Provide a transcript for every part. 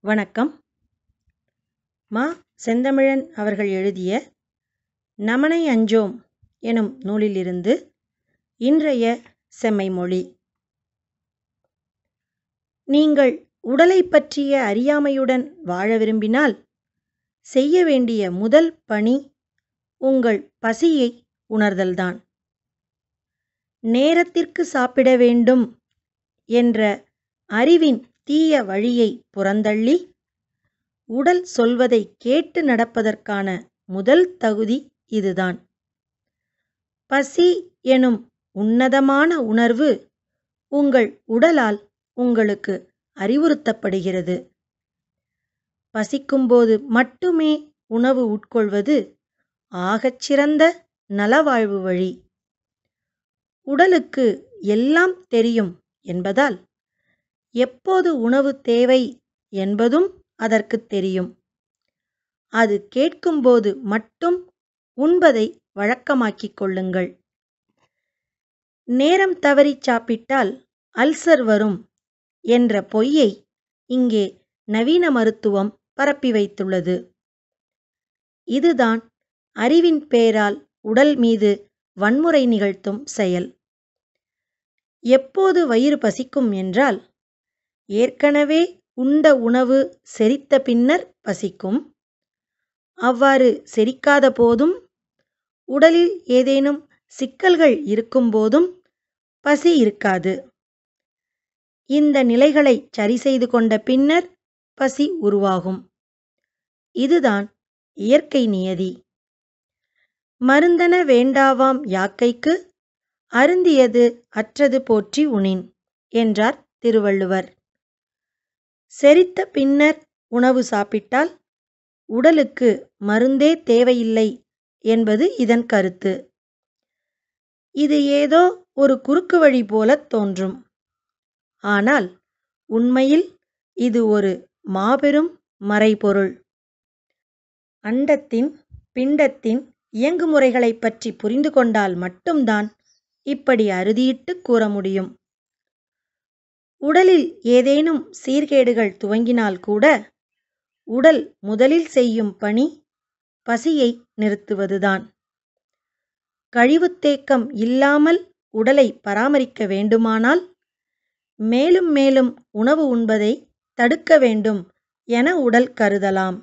வணக்கம். மா செந்தமிழன் அவர்கள் எழுதிய நமனை அஞ்சோம் எனும் நூலிலிருந்து இன்றைய செம்மை மொழி நீங்கள் உடலைப் பற்றிய அறியாமையுடன் வாழ விரும்பினால் செய்ய வேண்டிய முதல் பணி உங்கள் பசியை உணர்தல்தான். நேரத்திற்கு சாப்பிட வேண்டும் என்ற அறிவின் தீய வழியை புறந்தள்ளி உடல் சொல்வதை கேட்டு நடப்பதற்கான முதல் தகுதி இதுதான். பசி எனும் உன்னதமான உணர்வு உங்கள் உடலால் உங்களுக்கு அறிவுறுத்தப்படுகிறது. பசிக்கும்போது மட்டுமே உணவு உட்கொள்வது ஆகச்சிறந்த நலவாழ்வு வழி. உடலுக்கு எல்லாம் தெரியும் என்பதால் எப்போது உணவு தேவை என்பதும் அதற்குத் தெரியும். அது கேட்கும்போது மட்டும் உண்பதை வழக்கமாக்கிக் கொள்ளுங்கள். நேரம் தவறிச் சாப்பிட்டால் அல்சர் வரும் என்ற பொய்யை இங்கே நவீன மருத்துவம் பரப்பி வைத்துள்ளது. இதுதான் அறிவின் பேரால் உடல் மீது வன்முறை நிகழ்த்தும் செயல். எப்போது வயிறு பசிக்கும் என்றால் ஏற்கனவே உண்ட உணவு செரித்த பின்னர் பசிக்கும். அவ்வாறு செரிக்காத போதும் உடலில் ஏதேனும் சிக்கல்கள் இருக்கும்போதும் பசி இருக்காது. இந்த நிலைகளை சரி செய்து கொண்ட பின்னர் பசி உருவாகும். இதுதான் இயற்கை நியதி. மருந்தன வேண்டாவாம் யாக்கைக்கு அருந்தியது அற்றது போற்றி உணின் என்றார் திருவள்ளுவர். செரித்த பின்னர் உணவு சாப்பிட்டால் உடலுக்கு மருந்தே தேவையில்லை என்பது இதன் கருத்து. இது ஏதோ ஒரு குறுக்கு வழி போலத் தோன்றும். ஆனால் உண்மையில் இது ஒரு மாபெரும் மறைபொருள். அண்டத்தின் பிண்டத்தின் இயங்குமுறைகளைப் பற்றி புரிந்து கொண்டால் மட்டும்தான் இப்படி அறுதியிட்டு கூற முடியும். உடலில் ஏதேனும் சீர்கேடுகள் துவங்கினால் கூட உடல் முதலில் செய்யும் பணி பசியை நிறுத்துவதுதான். கழிவுத்தேக்கம் இல்லாமல் உடலை பராமரிக்க வேண்டுமானால் மேலும் மேலும் உணவு உண்பதை தடுக்க வேண்டும் என உடல் கருதலாம்.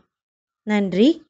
நன்றி.